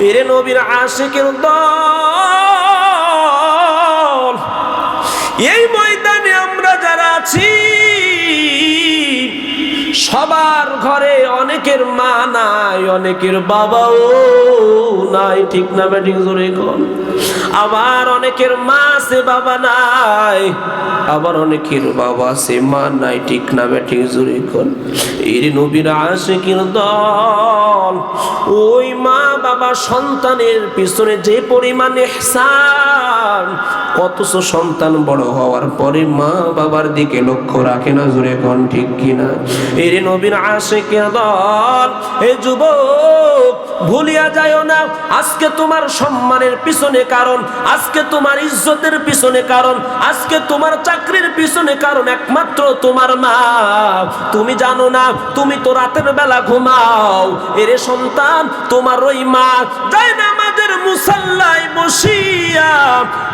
এরে নবীর আশেকের দল এই সবার ঘরে অনেকের মা নাই, অনেকের বাবাও নাই। ঠিক না ব্যাটিং জোরে আবার অনেকের মা আছে, বাবা নাই। আবার অনেকের বাবা আছে, মা নাই। ঠিক না ব্যাটিং জোরে এর নবীর আশেকের দল। ওই মা বাবা সন্তানের পিছনে যে পরিমাণ ইহসান অথচ সন্তান বড় হওয়ার পরে মা বাবার দিকে লক্ষ্য রাখে না, জোরে কোন ঠিক কিনা? এর নবীর আশেকের দল এ যুবক, ভুলিয়া যায় না। আজকে তোমার সম্মানের পিছনে কারণ, আজকে তোমার ইজ্জতের পিছনে কারণ, আজকে তোমার চাকরির পিছনে কারণ একমাত্র তোমার মা। তুমি জানো না, তুমি তো রাতের বেলা ঘুমাও। এরে সন্তান, তোমার ওই মা, যাই না মুসাল্লায় বসিয়া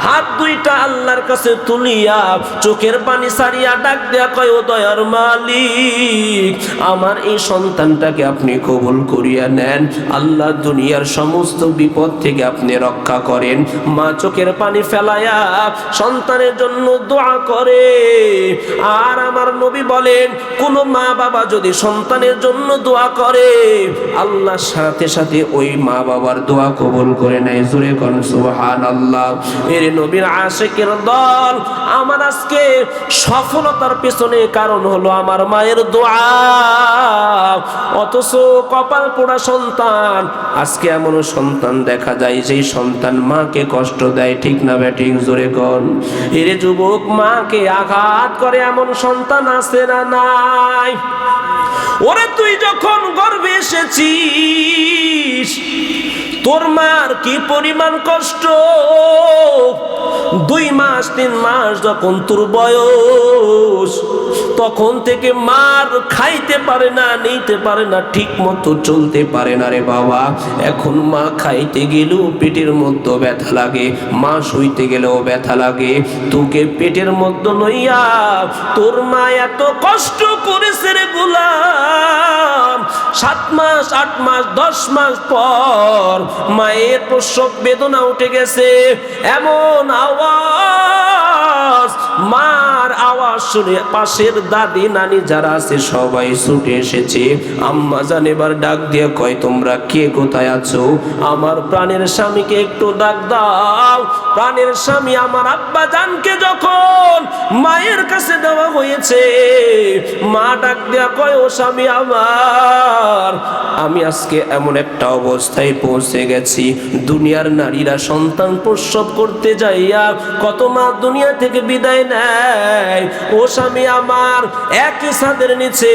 হাত দুইটা আল্লাহর কাছে তুলিয়া চোখের পানি সারিয়া ডাক দেয়া কয় দয়ার মালিক, আমার এই সন্তানটাকে আপনি কবুল করিয়া নেন। আল্লাহ দুনিয়ার সমস্ত বিপদ থেকে আপনি রক্ষা করেন। মা চোখের পানি ফেলায়া সন্তানের জন্য দোয়া করে। আর আমার নবী বলেন, কোন মা বাবা যদি সন্তানের জন্য দোয়া করে আল্লাহ সাথে সাথে ওই মা বাবার দোয়া কবুল করে নেয় জুড়ে কন সুবহান আল্লাহ এর নবীর আশেকের দল আমার আজকে সফলতার পেছনে কারণ হলো আমার মায়ের দোয়া। অথচ কপাল পোড়া সন্তান, আজকে এমন সন্তান দেখা যায়, যেই সন্তান মাকে কষ্ট দেয়, ঠিক না ব্যাটিং জোরে কন। এরে যুবক মাকে আঘাত করে এমন সন্তান আছে না নাই? ওরে তুই যখন গর্বে এসেছিস তোর মার কি পরিমাণ কষ্ট? দুই মাস, তিন মাস যখন তোর বয়স, তখন থেকে মার খাইতে পারে না, নিতে পারে না, ঠিক মতো চলতে পারে না রে বাবা। এখন মা খাইতে গেলেও পেটের মধ্যে ব্যথা লাগে, মা শুইতে গেলেও ব্যথা লাগে। তোকে পেটের মধ্যে লইয়া তোর মা এত কষ্ট করেছে রে গোলাম। সাত মাস, আট মাস, দশ মাস পর মায়ের প্রসব বেদনা উঠে গেছে। এমন আওয়াজ। মার আওয়াজ শুনে পাশের দাদি নানি যারা আছে সবাই ছুটে এসেছে। আম্মা জান এবার ডাক দিয়ে কয়, তোমরা কে কোথায় আছো? আমার প্রাণের স্বামীকে একটু ডাক দাও। প্রাণের স্বামী আমার আব্বা জানকে যখন মায়ের কাছে দেওয়া হয়েছে মা ডাক দেয়া কয়, ও স্বামী আমার, আমি আজকে এমন একটা অবস্থায় পৌঁছে গেছি। দুনিয়ার নারীরা সন্তান প্রসব করতে যাইয়া কত মা দুনিয়া থেকে বিদায় নেয়। ও স্বামী আমার, একই ছাদের নিচে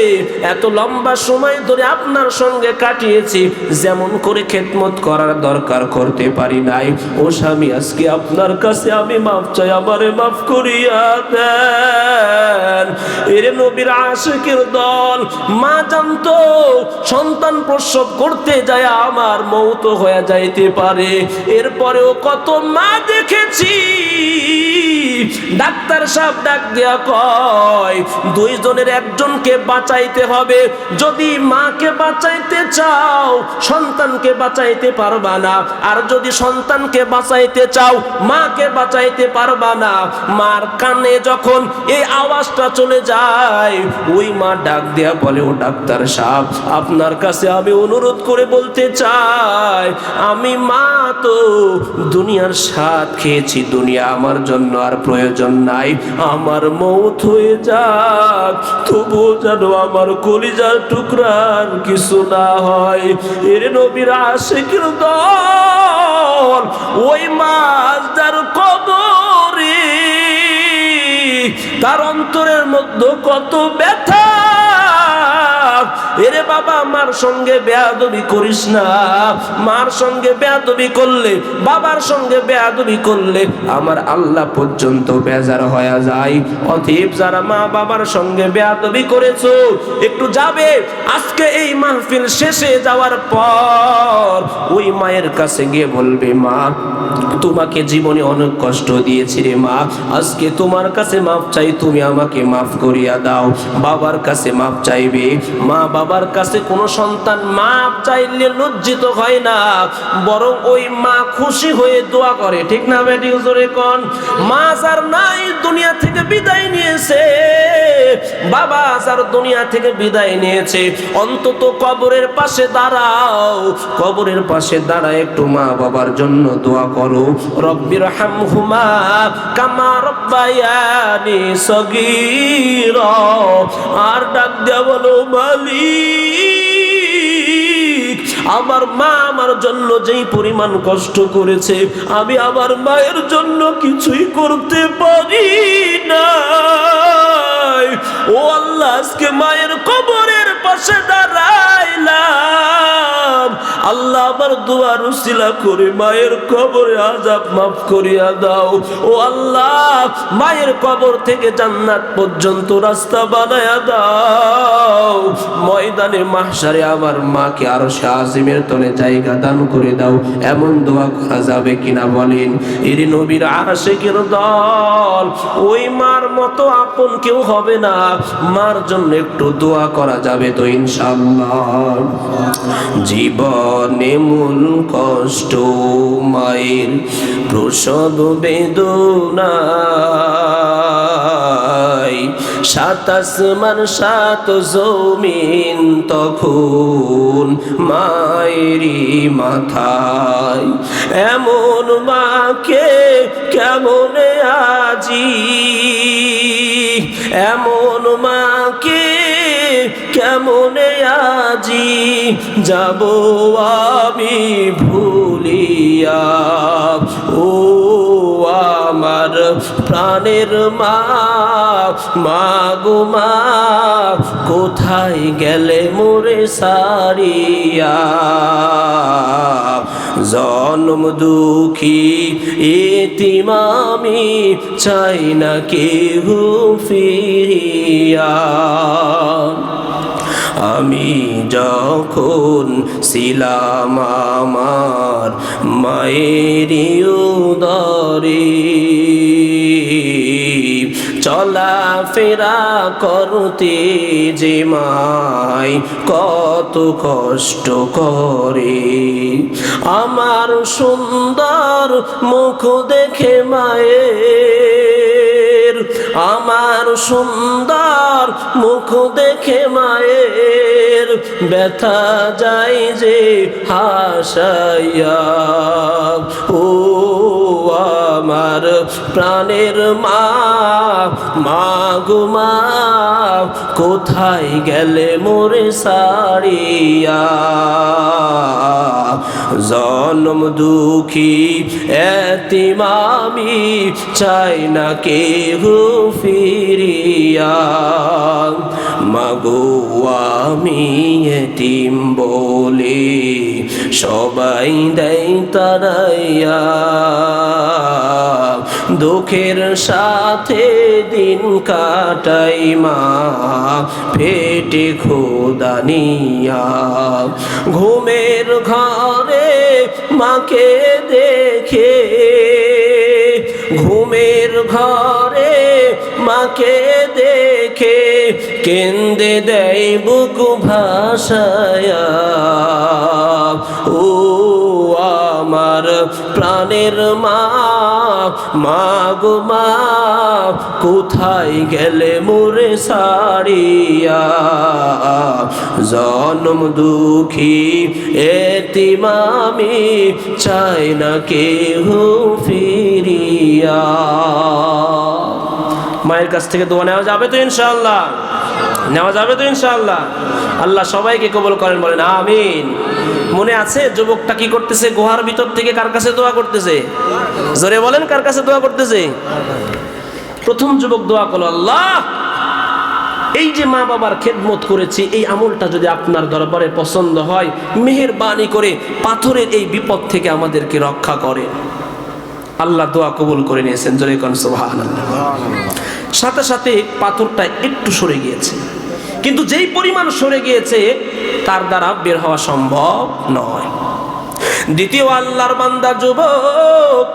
এত লম্বা সময় ধরে আপনার সঙ্গে কাটিয়েছি। যেমন করে খেদমত করার দরকার করতে পারি নাই। ও স্বামী, আজকে আপনার কাছে আমি মাফ চাই, আমারে মাফ করিয়া দেন। এর নবীর আশেকের দল। মা জানতো সন্তান প্রসব করতে যায়, আমার মৌত হয়ে যাইতে পারে। এরপরেও কত মা দেখেছি, ডাক্তার সাহেব ডাক দেয়া কয়, দুইজনের একজনকে বাঁচাইতে হবে। যদি মাকে বাঁচাইতে চাও, সন্তানকে বাঁচাইতে পারবা না। আর যদি সন্তানকে বাঁচাইতে চাও, মাকে বাঁচাইতে পারবা না। মার কানে যখন এই আওয়াজটা চলে যায়, ওই মা ডাক দেয়া বলে, ও ডাক্তার সাহেব, আপনার কাছে আমি অনুরোধ করে বলতে চাই, আমি মা তো দুনিয়ার স্বাদ খেয়েছি, দুনিয়া আমার জন্য আর প্রয়োজন নাই, আমার মৌত হয়ে যাক তবু যেন আমার কলিজার টুকরার কিছু না হয়। এর নবীর আশেকের দল, ওই মাছ যার কবরে তার অন্তরের মধ্যে কত ব্যথা। এরে বাবা, মার সঙ্গে বেয়াদবি করিস না। মার সঙ্গে বেয়াদবি করলে, বাবার সঙ্গে বেয়াদবি করলে আমার আল্লাহ পর্যন্ত বেজার হয়ে যায়। অতএব যারা মা বাবার সঙ্গে বেয়াদবি করেছ, একটু যাবে। আজকে এই মাহফিল শেষে যাওয়ার পর ওই মায়ের কাছে গিয়ে বলবে, মা, তোমাকে জীবনে অনেক কষ্ট দিয়েছি রে মা। আজকে তোমার কাছে মাফ চাই, তুমি আমাকে মাফ করিয়া দাও। বাবার কাছে মাফ চাইবে। মা বাবার কাছে কোনো সন্তান মাপ চাইলে লজ্জিত হয় না, বরং ওই মা খুশি হয়ে দোয়া করে। ঠিক না বেটি জোরে কোন? মা যার নাই, দুনিয়া থেকে বিদায় নিয়েছে। বাবা যার দুনিয়া থেকে বিদায় নিয়েছে, অন্তত কবরের পাশে দাঁড়াও। কবরের পাশে দাঁড়ায় একটু মা বাবার জন্য দোয়া করো। রব্বির হামহুমা কামা রব্বায়ানি সগীর। আর ডাক দেয়া বলো মালিক। আমার মা আমার জন্য যেই পরিমাণ কষ্ট করেছে, আমি আমার মায়ের জন্য কিছুই করতে পারি না ও আল্লাহ, আজকে মায়ের কবরের পাশে দাঁড়াইলাম। আল্লাহ আমার দোয়ার উসিলা করে মায়ের কবরে আজাব মাফ করিয়া দাও। ও আল্লাহ, মায়ের কবর থেকে জান্নাত পর্যন্ত রাস্তা বানায়া দাও। ময়দানে মাহসারে আমার মাকে আরও শাহিমের তলে জায়গা দান করে দাও। এমন দোয়া করা যাবে কিনা বলেন? এর নবীর আশেকের দল? ওই মার মতো আপন কেউ হবে না। মার জন্য একটু দোয়া করা যাবে তো ইনশাল্লাহ জীবনে মূল কষ্ট মায়ের প্রসব বেদনায়। সাতাশ মান সাত জমিন তখন মায়েরই মাথায়। এমন মাকে কেমন আজি? এমন মাকে কেমন আজি যাব আমি ভুলিয়া? ও প্রাণের মা মা মা, কোথায় গেলে মোরে সারিয়া? জন্ম দুঃখী এতিমামি চাই না কেহ ফিরিয়া। আমি যখন ছিলাম আমার মায়ের উদরে চলা ফেরা করতে যে মাই কত কষ্ট করে, আমার সুন্দর মুখ দেখে মায়ের আমার সুন্দর মুখ দেখে মায়ের ব্যথা যায় যে হাসাইয়া। ও আমার প্রাণের মা মা কোথায় গেলে মোরে সারিয়া? জন্ম দুঃখী এতিমামি চাই না কেহ ফিরিয়া। মাগো আমি এতিম বলে সবাই দেয় তারাইয়া। দুঃখের সাথে দিন কাটাই মা পেটে খোদানিয়া ঘুমের ঘরে মাকে দেখে, ঘুমের ঘরে মাকে দেখে কেন্দে দেয় বুক ভাসায়া। ও আমার প্রাণের মা মা গো মা, কোথায় গেলে মোরে সারিয়া জন্ম দুঃখী এতিমামি চাই না কেহ ফিরিয়া। মায়ের কাছ থেকে দোয়া নেওয়া যাবে তো ইনশাল্লাহ নেওয়া যাবে তো ইনশাল্লাহ আল্লাহ সবাইকে কবল করেন, বলেন, আমিন। মনে আছে যুবকটা কি করতেছে? গুহার ভিতর থেকে কার কাছে দোয়া করতেছে? জোরে বলেন, কার কাছে দোয়া করতেছে? প্রথম যুবক দোয়া করল, আল্লাহ! এই যে মা বাবার খেদমত করেছি, এই আমলটা যদি আপনার দরবারে পছন্দ হয়, মেহেরবানি করে পাথরের এই বিপদ থেকে আমাদেরকে রক্ষা করে। আল্লাহ দোয়া কবুল করে নিয়েছেন, জোরে কন সাথে সাথে পাথরটা একটু সরে গিয়েছে। কিন্তু যেই পরিমাণ সরে গিয়েছে, তার দ্বারা বের হওয়া সম্ভব নয়। দ্বিতীয়, আল্লাহর বান্দা যুবক,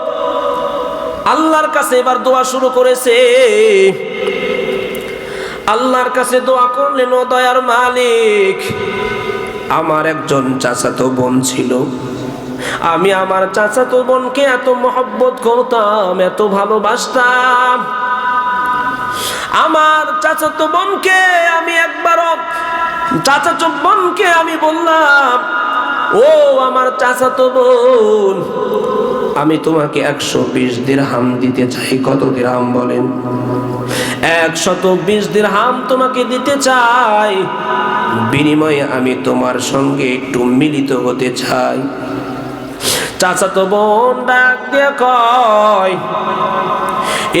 আল্লাহর কাছে এবার দোয়া শুরু করেছে। আল্লাহর কাছে দোয়া করলেন, ও দয়ার মালিক, আমার একজন চাচাতো বোন ছিল। আমি আমার চাচাতো বোনকে এত মহব্বত করতাম, এত ভালোবাসতাম। আমার চাচাতো বোনকে আমি একবারও, চাচাতো বোনকে আমি বললাম, ও আমার চাচাতো বোন, আমি তোমাকে একশো বিশ দিরহাম দিতে চাই। কত দিরহাম বলেন? একশত বিশ দিরহাম তোমাকে দিতে চাই। বিনিময়ে আমি তোমার সঙ্গে একটু মিলিত হতে চাই। চাচাতো বোন ডাক দিয়ে কয়,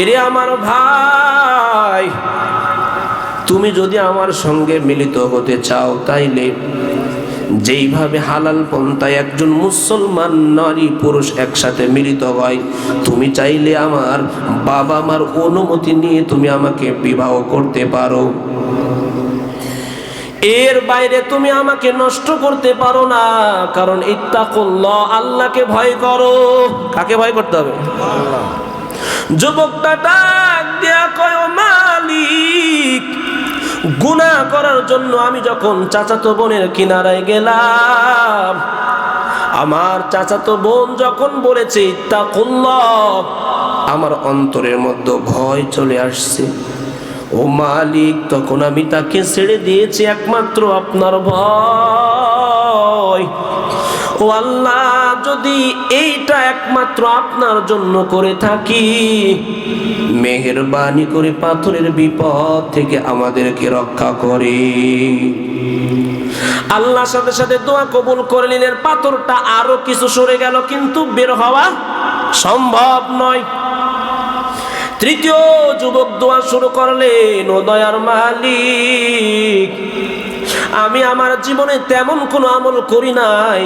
এরে আমার ভাই তুমি যদি আমার সঙ্গে মিলিত হতে চাও তাইলে যেইভাবে হালাল পন্থায় একজন মুসলমান নারী পুরুষ একসাথে মিলিত হয় তুমি চাইলে আমার বাবা মার অনুমতি নিয়ে তুমি আমাকে বিবাহ করতে পারো। এর বাইরে তুমি আমাকে নষ্ট করতে পারো না কারণ ইত্তাকুল্লাহ আল্লাহকে ভয় করো। কাকে ভয় করতে হবে? যুবকটা দেয়া কয়, "ও মালিক করার জন্য আমি যখন চাচাতো বোনের কিনারায় গেলাম, আমার চাচাতো বোন যখন বলেছে, ইত্তাকুল্লাহ আমার অন্তরের মধ্যে ভয় চলে আসছে। ও মালিক, তখন আমি তাকে ছেড়ে দিয়েছি একমাত্র আপনার ভয়। ও আল্লাহ, যদি এইটা একমাত্র আপনার জন্য করে থাকি মেহেরবানি করে পাথরের বিপদ থেকে আমাদেরকে রক্ষা করে। আল্লাহর সাথে সাথে দোয়া কবুল করে নিলেন, পাথরটা আরও কিছু সরে গেল, কিন্তু বের হওয়া সম্ভব নয়। তৃতীয় যুবক দোয়া শুরু করলেন দয়ার মালিক, আমি আমার জীবনে তেমন কোনো আমল করি নাই,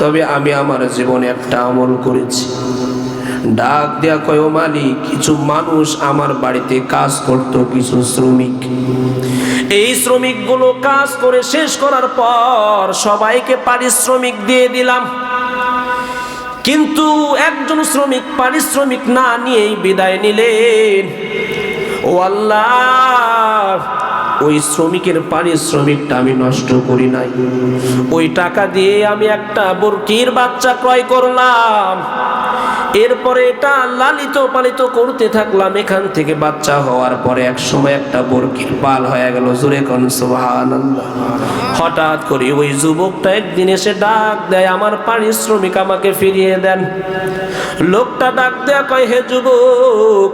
তবে আমি আমার জীবনে একটা আমল করেছি। ডাক দেয়া কয়, "ও মালিক, কিছু মানুষ আমার বাড়িতে কাজ করত, কিছু শ্রমিক। এই শ্রমিকগুলো কাজ করে শেষ করার পর সবাইকে পারিশ্রমিক দিয়ে দিলাম। কিন্তু একজন শ্রমিক পারিশ্রমিক না নিয়েই বিদায় নিলেন। ও আল্লাহ ওই শ্রমিকের পারিশ্রমিকটা আমি নষ্ট করি নাই। ওই টাকা দিয়ে আমি একটা বরকির বাচ্চা ক্রয় করলাম। এরপরে এটা লালিত পালিত করতে থাকলাম। এখান থেকে বাচ্চা হওয়ার পরে এক সময় একটা বরকির পাল হয়ে গেল। জোরে কোন সুবহানাল্লাহ। হঠাৎ করে ওই যুবকটা একদিন এসে ডাক দেয়, আমার পারিশ্রমিক আমাকে ফিরিয়ে দেন। লোকটা ডাক দেয়া কয়, হে যুবক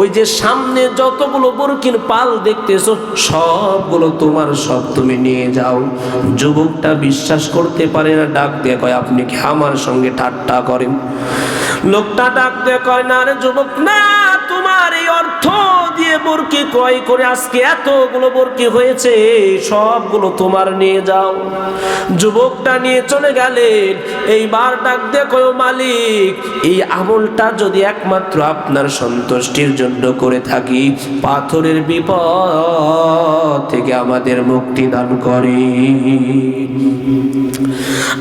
ওই যে সামনে যতগুলো বরকির পাল দেখতেছো, সবগুলো তোমার সব তুমি নিয়ে যাও। যুবকটা বিশ্বাস করতে পারে না, ডাক দিয়ে কয়, আপনি কি আমার সঙ্গে ঠাট্টা করেন? লোকটা ডাক দিয়ে কয়, না যুবক, না, তোমার এই অর্থ বরকি ক্রয় করে আজকে এতগুলো বরকি হয়েছে, সবগুলো তোমার নিয়ে যাও। যুবকটা নিয়ে চলে গেলেন, এইবার ডাক "ও মালিক, এই আমলটা যদি একমাত্র আপনার সন্তুষ্টির জন্য করে থাকি, পাথরের বিপদ থেকে আমাদের মুক্তি দান করে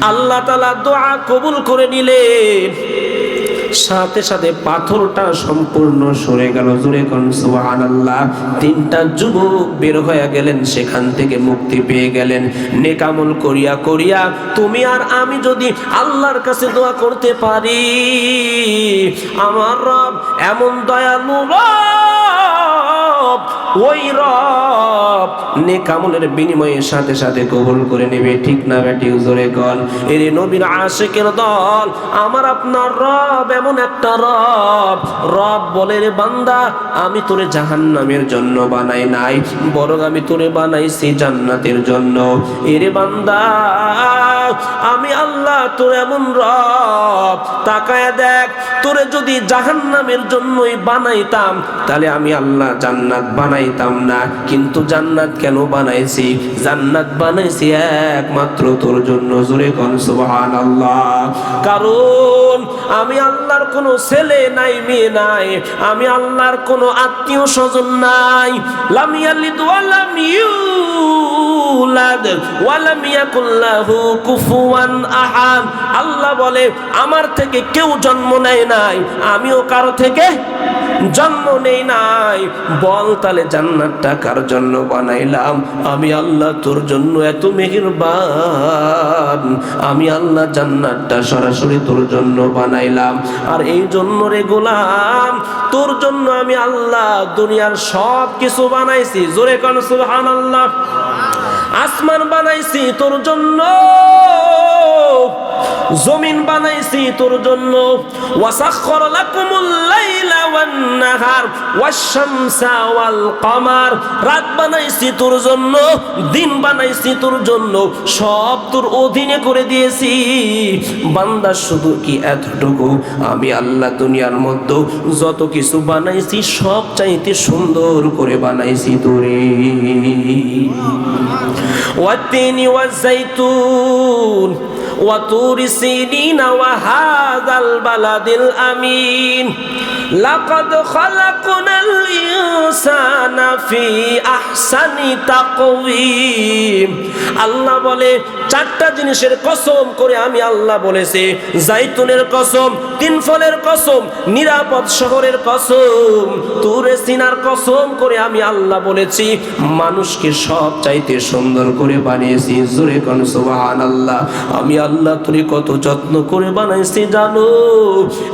আল্লাহ তালা দোয়া কবুল করে নিলেন। সাথে সাথে পাথরটা সম্পূর্ণ সরে গেল। জুড়ে কোন আল্লাহ তিনটা যুবক বের হয়ে গেলেন, সেখান থেকে মুক্তি পেয়ে গেলেন। নেকামল করিয়া করিয়া, তুমি আর আমি যদি আল্লাহর কাছে দোয়া করতে পারি, আমার রব এমন দয়ালু রব ওই রব নেকামলের বিনিময়ে সাথে সাথে কবুল করে নেবে। ঠিক না বেটি জোরে কল এর নবীর আশেকের দল, আমার আপনার রব এমন একটা রব। রব বলে, রে বান্দা, আমি তোরে জাহান্নামের জন্য বানাই নাই, বরং আমি তোরে বানাইছি জান্নাতের জন্য। এরে বান্দা, আমি আল্লাহ তোর এমন রব। তাকায় দেখ, তোরে যদি জাহান্নামের জন্যই বানাইতাম, তাহলে আমি আল্লাহ জান্নাত বানাইতাম না। কিন্তু জান্নাত কেন বানাইছি? জান্নাত বানাইছি একমাত্র তোর জন্য। জোরে কোন, সুবহানাল্লাহ। কারণ আমি আল্লাহর কোনো ছেলে নাই, মেয়ে নাই। আমি আল্লাহর কোনো আত্মীয় স্বজন নাই। লাম ইয়ালিদ ওয়া লাম ইউলাদ ওয়া ইয়াকুল লাহু কুফুয়ান আহাদ। আল্লাহ বলে, আমার থেকে কেউ জন্ম নেয় নাই। আমিও কারও থেকে জন্ম নেই নাই। বল তাহলে জান্নাতটা কার জন্য বানাইলাম? আমি আল্লাহ তোর জন্য এত মেহেরবান। আমি আল্লাহ জান্নাতটা সরাসরি তোর জন্য বানাইলাম। আর এই জন্য রে গোলাম, তোর জন্য আমি আল্লাহ দুনিয়ার সব কিছু বানাইছি। জোরে কান, সুবহানাল্লাহ। আসমান বানাইছি তোর জন্য। জমিন বানাইছি তোর জন্য। ওয়াসাখর লাকুমুল লাইলা ওয়ান নাহার ওয়াশ-শামসা ওয়াল কমার। রাত বানাইছি তোর জন্য, দিন বানাইছি তোর জন্য, সব তোর অধীনে করে দিয়েছি। বান্দা, শুধু কি এতটুকু? আমি আল্লাহ দুনিয়ার মধ্যে যত কিছু বানাইছি, সব চাইতে সুন্দর করে বানাইছি তোরে। ওয়াতিনি ওয়াজ জাইতুন وطور سينين وهذا البلد الأمين لقد خلقنا الإنسان في أحسن تقويم الله বলে চারটা জিনিসের কসম করে আমি আল্লাহ বলেছি, জাইতুনের কসম তিন ফলের কসম, নিরাপদ শহরের কসম, তুরে সিনার কসম করে আমি আল্লাহ বলেছি, মানুষকে সব চাইতে সুন্দর করে বানিয়েছি, জোরে কোন আল্লাহ আমি আল্লাহ তোরে কত যত্ন করে বানাইছি, জানো?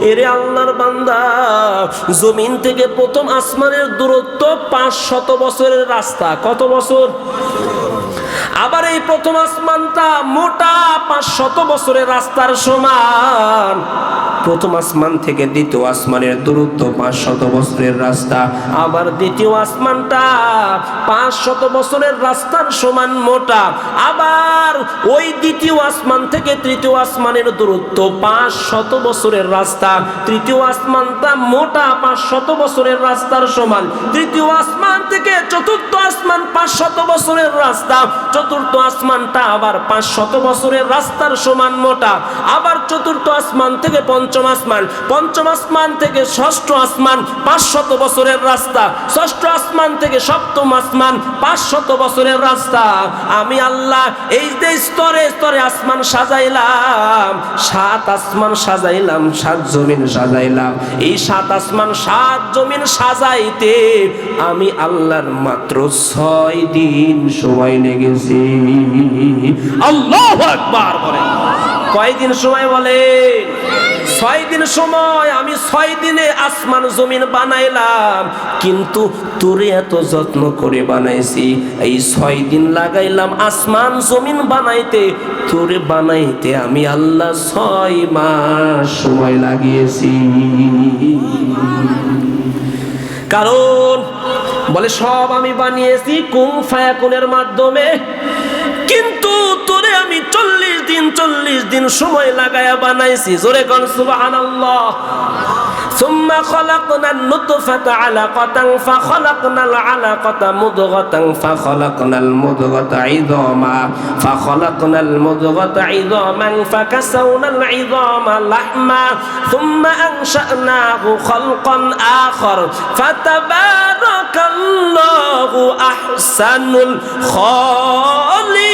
এরে আল্লাহর বান্দা, জমিন থেকে প্রথম আসমানের দূরত্ব পাঁচ শত বছরের রাস্তা। কত বছর? আবার এই প্রথম আসমানটা মোটা পাঁচ শত বছরের রাস্তার সমান। প্রথম আসমান থেকে দ্বিতীয় আসমানের দূরত্ব পাঁচ শত বছরের রাস্তা। আবার দ্বিতীয় আসমানটা পাঁচ শত বছরের রাস্তার সমান মোটা। আবার ওই দ্বিতীয় আসমান থেকে তৃতীয় আসমানের দূরত্ব পাঁচ শত বছরের রাস্তা। তৃতীয় আসমানটা মোটা পাঁচ শত বছরের রাস্তার সমান। তৃতীয় আসমান থেকে চতুর্থ আসমান পাঁচ শত বছরের রাস্তা। চতুর্থ আসমানটা আবার পাঁচ শত বছরের রাস্তার সমান মোটা। আবার চতুর্থ আসমান থেকে পঞ্চম আসমান। পঞ্চম আসমান থেকে ষষ্ঠ আসমান পাঁচ শত বছরের রাস্তা। ষষ্ঠ আসমান থেকে সপ্তম আসমান পাঁচ শত বছরের রাস্তা। আমি আল্লাহ এই যে স্তরে স্তরে আসমান সাজাইলাম, সাত আসমান সাজাইলাম, সাত জমিন সাজাইলাম। এই সাত আসমান, সাত জমিন সাজাইতে আমি আল্লাহর মাত্র ছয় দিন সময় লেগেছে। আল্লাহ একবার বলে কয়দিন সময় বলে? ছয় দিন সময় আমি ছয় দিনে আসমান জমিন বানাইলাম। কিন্তু তোরে এত যত্ন করে বানাইছি, এই ছয় দিন লাগাইলাম আসমান জমিন বানাইতে। তোরে বানাইতে আমি আল্লাহ ছয় মাস সময় লাগিয়েছি। কারণ বলে, সব আমি বানিয়েছি কুং ফায়াকুনের মাধ্যমে। কিন্তু তোরে আমি চল্লিশ দিন দিন সময় লাগায়া বানাইছি জোরে কন সুবাহান ثم خلقنا النطفة علقة فخلقنا العلقة مضغة فخلقنا المضغة عظاما فخلقنا المضغة عظاما فكسونا العظام لحما ثم أنشأناه خلقا آخر فتبارك الله أحسن الخالقين